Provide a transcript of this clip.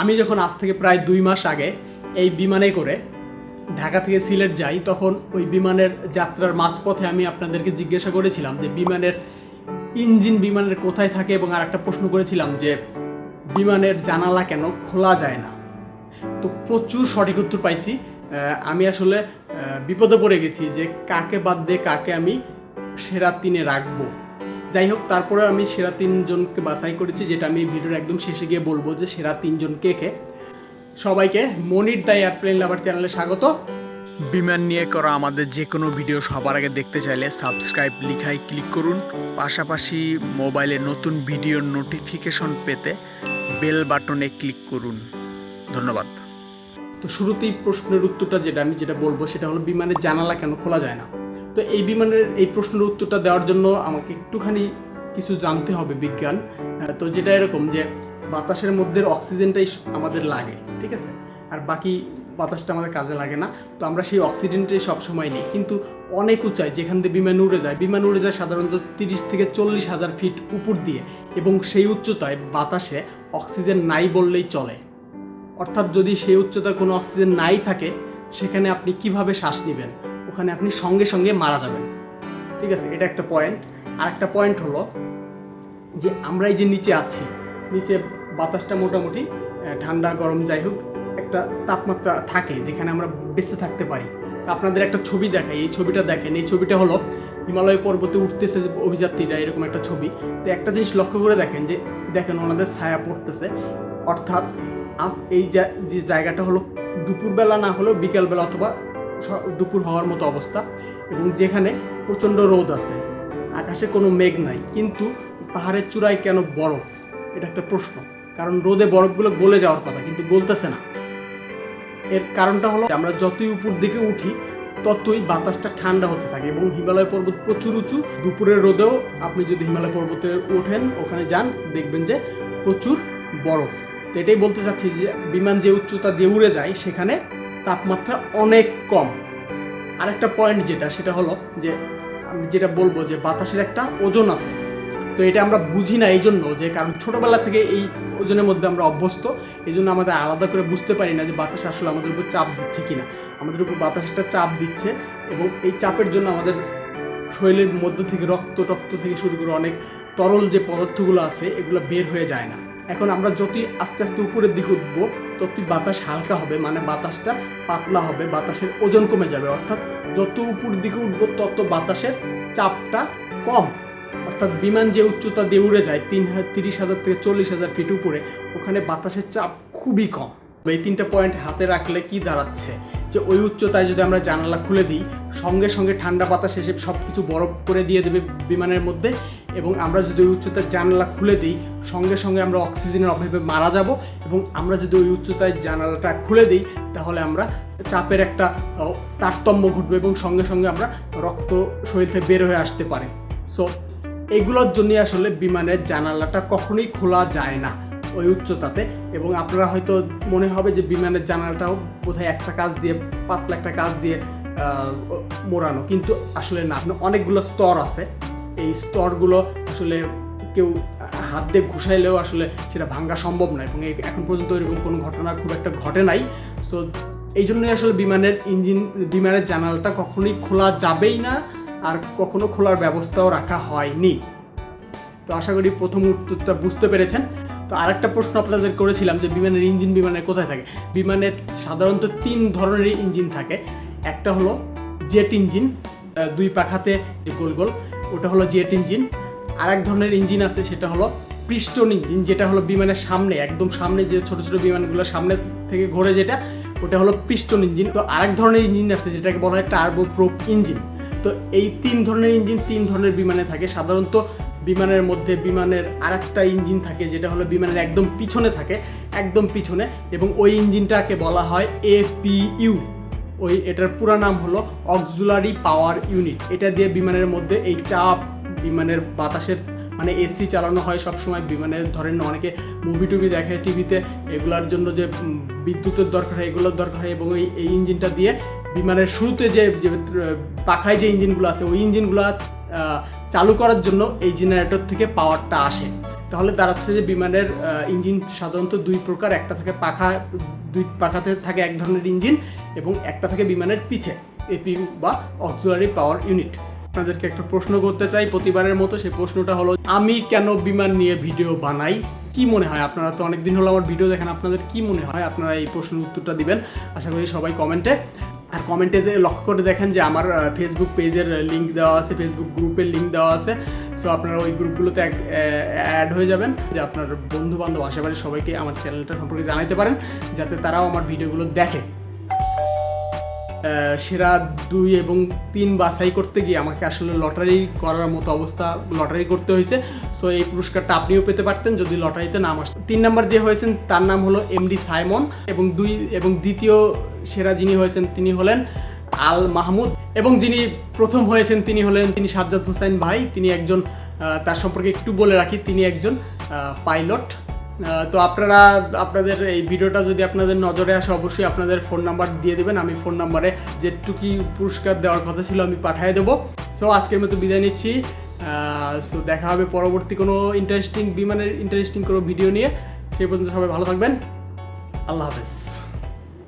আমি যখন আজ থেকে প্রায় দুই মাস আগে এই বিমানে করে ঢাকা থেকে সিলেট যাই, তখন ওই বিমানের যাত্রার মাঝপথে আমি আপনাদেরকে জিজ্ঞাসা করেছিলাম যে বিমানের ইঞ্জিন বিমানের কোথায় থাকে এবং আর একটা প্রশ্ন করেছিলাম যে বিমানের জানালা কেন খোলা যায় না? তো প্রচুর সঠিক উত্তর পাইছি। আমি আসলে বিপদে পড়ে গেছি যে কাকে বাদ দিয়ে কাকে আমি সেরা তিনে রাখব। যাই হোক তারপরে আমি সেরা তিনজনকে বাছাই করেছি যেটা আমি ভিডিওর একদম শেষে গিয়ে বলব যে সেরা তিনজন কে। কে সবাইকে মনির দ্য এয়ারপ্লেন লাভার চ্যানেলে স্বাগত। বিমান নিয়ে করা আমাদের যে কোনো ভিডিও সবার আগে দেখতে চাইলে সাবস্ক্রাইব লিখায় ক্লিক করুন। পাশাপাশি মোবাইলে নতুন ভিডিওর নোটিফিকেশন পেতে বেল বাটনে ক্লিক করুন। ধন্যবাদ। তো শুরুতেই প্রশ্নের উত্তরটা যেটা আমি যেটা বলব সেটা হলো বিমানের জানালা কেন খোলা যায় না? তো এই বিমানের এই প্রশ্নের উত্তরটা দেওয়ার জন্য আমাকে একটুখানি কিছু জানতে হবে বিজ্ঞান। তো যেটা এরকম যে বাতাসের মধ্যে অক্সিজেনটাই আমাদের লাগে, ঠিক আছে? আর বাকি বাতাসটা আমাদের কাজে লাগে না। তো আমরা সেই অক্সিজেনটাই সবসময় নিই। কিন্তু অনেক উঁচায়, যেখান দিয়ে বিমান উড়ে যায়, বিমান উড়ে যায় সাধারণত তিরিশ থেকে চল্লিশ হাজার ফিট উপর দিয়ে এবং সেই উচ্চতায় বাতাসে অক্সিজেন নাই বললেই চলে। অর্থাৎ যদি সেই উচ্চতায় কোনো অক্সিজেন নাই থাকে, সেখানে আপনি কীভাবে শ্বাস নেবেন? ওখানে আপনি সঙ্গে সঙ্গে মারা যাবেন। ঠিক আছে? এটা একটা পয়েন্ট আর একটা পয়েন্ট হলো যে আমরা এই যে নিচে আছি, নিচে বাতাসটা মোটামুটি ঠান্ডা, গরম, যাই হোক, একটা তাপমাত্রা থাকে যেখানে আমরা বেঁচে থাকতে পারি। আপনাদের একটা ছবি দেখাই, এই ছবিটা দেখেন। এই ছবিটা হলো হিমালয় পর্বতে উঠতেছে অভিযাত্রীরা, এরকম একটা ছবি। তো একটা জিনিস লক্ষ্য করে দেখেন যে, দেখেন ওনাদের ছায়া পড়তেছে। অর্থাৎ আজ এই যে জায়গাটা হলো, দুপুরবেলা না হলেও বিকালবেলা অথবা দুপুর হওয়ার মতো অবস্থা এবং যেখানে প্রচণ্ড রোদ আছে, আকাশে কোনো মেঘ নাই। কিন্তু পাহাড়ের চূড়ায় কেন বরফ? এটা একটা প্রশ্ন। কারণ রোদে বরফগুলো গলে যাওয়ার কথা, কিন্তু গলতেছে না। এর কারণটা হলো আমরা যতই উপর দিকে উঠি, ততই বাতাসটা ঠান্ডা হতে থাকে এবং হিমালয় পর্বত প্রচুর উঁচু। দুপুরের রোদেও আপনি যদি হিমালয় পর্বতে ওঠেন, ওখানে যান, দেখবেন যে প্রচুর বরফ। তো এটাই বলতে চাচ্ছি যে, বিমান যে উচ্চতা দিয়ে উড়ে যায়, সেখানে তাপমাত্রা অনেক কম। আরেকটা পয়েন্ট যেটা, সেটা হলো যে, আমি যেটা বলব যে, বাতাসের একটা ওজন আছে। তো এটা আমরা বুঝি না এই জন্য যে, কারণ ছোটোবেলা থেকে এই ওজনের মধ্যে আমরা অভ্যস্ত। এই জন্য আমাদের আলাদা করে বুঝতে পারি না যে, বাতাস আসলে আমাদের উপর চাপ দিচ্ছে কি না আমাদের উপর বাতাস একটা চাপ দিচ্ছে এবং এই চাপের জন্য আমাদের শরীরের মধ্য থেকে রক্ত, টক্ত থেকে শুরু করে অনেক তরল যে পদার্থগুলো আছে, এগুলো বের হয়ে যায় না। এখন আমরা যতই আস্তে আস্তে উপরের দিকে উঠবো ততই বাতাস হালকা হবে মানে বাতাসটা পাতলা হবে, বাতাসের ওজন কমে যাবে। অর্থাৎ যত উপর দিকে উঠবো, তত বাতাসের চাপটা কম। অর্থাৎ বিমান যে উচ্চতা দিয়ে উড়ে যায়, তিন হাজার তিরিশ হাজার থেকে চল্লিশ হাজার ফিট উপরে, ওখানে বাতাসের চাপ খুবই কম। তো এই তিনটা পয়েন্ট হাতে রাখলে কি দাঁড়াচ্ছে? যে ওই উচ্চতায় যদি আমরা জানালা খুলে দিই, সঙ্গে সঙ্গে ঠান্ডা বাতাস এসে সব কিছু বরফ করে দিয়ে দেবে বিমানের মধ্যে এবং আমরা যদি ওই উচ্চতার জানালা খুলে দিই, সঙ্গে সঙ্গে আমরা অক্সিজেনের অভাবে মারা যাব এবং আমরা যদি ওই উচ্চতায় জানালাটা খুলে দিই, তাহলে আমরা চাপের একটা তারতম্য ঘটবে এবং সঙ্গে সঙ্গে আমরা রক্ত শরীর থেকে বের হয়ে আসতে পারে। সো এগুলোর জন্য আসলে বিমানের জানালাটা কখনোই খোলা যায় না, ওই উচ্চতাতে। এবং আপনারা হয়তো মনে হবে যে বিমানের জানালাটাও বোধহয় একটা কাজ দিয়ে, পাতলা একটা কাজ দিয়ে মোড়ানো। কিন্তু আসলে না অনেকগুলো স্তর আছে। এই স্তরগুলো আসলে কেউ হাত দিয়ে ঘুষাইলেও আসলে সেটা ভাঙ্গা সম্ভব নয় এবং এখন পর্যন্ত এরকম কোনো ঘটনা খুব একটা ঘটে নাই। সো এই জন্যই আসলে বিমানের ইঞ্জিন, বিমানের জানালাটা কখনোই খোলা যাবেই না আর কখনো খোলার ব্যবস্থাও রাখা হয়নি। তো আশা করি প্রথম উত্তরটা বুঝতে পেরেছেন। তো আরেকটা প্রশ্ন আপনাদের করেছিলাম যে বিমানের ইঞ্জিন বিমানের কোথায় থাকে? বিমানের সাধারণত তিন ধরনের ইঞ্জিন থাকে। একটা হলো জেট ইঞ্জিন দুই পাখাতে যে গোল গোল, ওটা হলো জেট ইঞ্জিন। আর এক ধরনের ইঞ্জিন আছে, সেটা হলো পিস্টন ইঞ্জিন, যেটা হলো বিমানের সামনে, একদম সামনে যে ছোট ছোট বিমানগুলো সামনে থেকে ঘোরে যেটা, ওটা হলো পিস্টন ইঞ্জিন। তো আরেক ধরনের ইঞ্জিন আছে, যেটাকে বলা হয় টার্বো প্রোপ ইঞ্জিন। তো এই তিন ধরনের ইঞ্জিন তিন ধরনের বিমানে থাকে। সাধারণত বিমানের মধ্যে বিমানের আরেকটা ইঞ্জিন থাকে, যেটা হলো বিমানের একদম পিছনে থাকে, একদম পিছনে, এবং ওই ইঞ্জিনটাকে বলা হয় এপিইউ ওই এটার পুরো নাম হলো অক্সুলারি পাওয়ার ইউনিট এটা দিয়ে বিমানের মধ্যে এই চাপ, বিমানের বাতাসের মানে এসি চালানো হয় সবসময়। বিমানের ধরেন অনেকে মুভি টুভি দেখে টিভিতে, এগুলোর জন্য যে বিদ্যুতের দরকার হয়, এগুলোর দরকার হয়, এবং এই ইঞ্জিনটা দিয়ে বিমানের শুরুতে যে, পাখায় যে ইঞ্জিনগুলো আছে, ওই ইঞ্জিনগুলো চালু করার জন্য এই জেনারেটর থেকে পাওয়ারটা আসে। তাহলে দাঁড়াচ্ছে যে বিমানের ইঞ্জিন সাধারণত দুই প্রকার, একটা থাকে পাখা, দুই পাখাতে থাকে এক ধরনের ইঞ্জিন এবং একটা থাকে বিমানের পিছে এপি বা অক্সিলারি পাওয়ার ইউনিট আপনাদেরকে একটা প্রশ্ন করতে চাই প্রতিবারের মতো, সেই প্রশ্নটা হলো, আমি কেন বিমান নিয়ে ভিডিও বানাই? কি মনে হয়? আপনারা তো অনেকদিন হলো আমার ভিডিও দেখেন, আপনাদের কি মনে হয়? আপনারা এই প্রশ্নের উত্তরটা দিবেন। আশা করি সবাই কমেন্টে আর কমেন্টে লক্ষ্য করে দেখেন যে আমার ফেসবুক পেজের লিঙ্ক দেওয়া আছে ফেসবুক গ্রুপের লিঙ্ক দেওয়া আছে। সো আপনারা ওই গ্রুপগুলোতে অ্যাড হয়ে যাবেন। যে আপনার বন্ধু বান্ধব আশেপাশে সবাইকে আমার চ্যানেলটা সম্পর্কে জানাতে পারেন, যাতে তারাও আমার ভিডিওগুলো দেখে। সেরা দুই এবং তিন বাছাই করতে গিয়ে আমাকে আসলে লটারি করার মতো অবস্থা, লটারি করতে হয়েছে। সো এই পুরস্কারটা আপনিও পেতে পারতেন যদি লটারিতে নাম আসতো। তিন নাম্বার যে হয়েছেন, তার নাম হলো এমডি সাইমন এবং দুই এবং দ্বিতীয় সেরা যিনি হয়েছেন, তিনি হলেন আল মাহমুদ এবং যিনি প্রথম হয়েছেন, তিনি হলেন, তিনি সাজ্জাদ হোসেন ভাই। তিনি একজন তার সম্পর্কে একটু বলে রাখি, তিনি একজন পাইলট। তো আপনারা, আপনাদের এই ভিডিওটা যদি আপনাদের নজরে আসে, অবশ্যই আপনাদের ফোন নাম্বার দিয়ে দেবেন। আমি ফোন নাম্বারে যেটুকি পুরস্কার দেওয়ার কথা ছিল, আমি পাঠিয়ে দেবো। সো আজকের মতো বিদায় নিচ্ছি। সো দেখা হবে পরবর্তী কোনো ইন্টারেস্টিং বিমানের ইন্টারেস্টিং কোনো ভিডিও নিয়ে। সেই পর্যন্ত সবাই ভালো থাকবেন। আল্লাহ হাফেজ।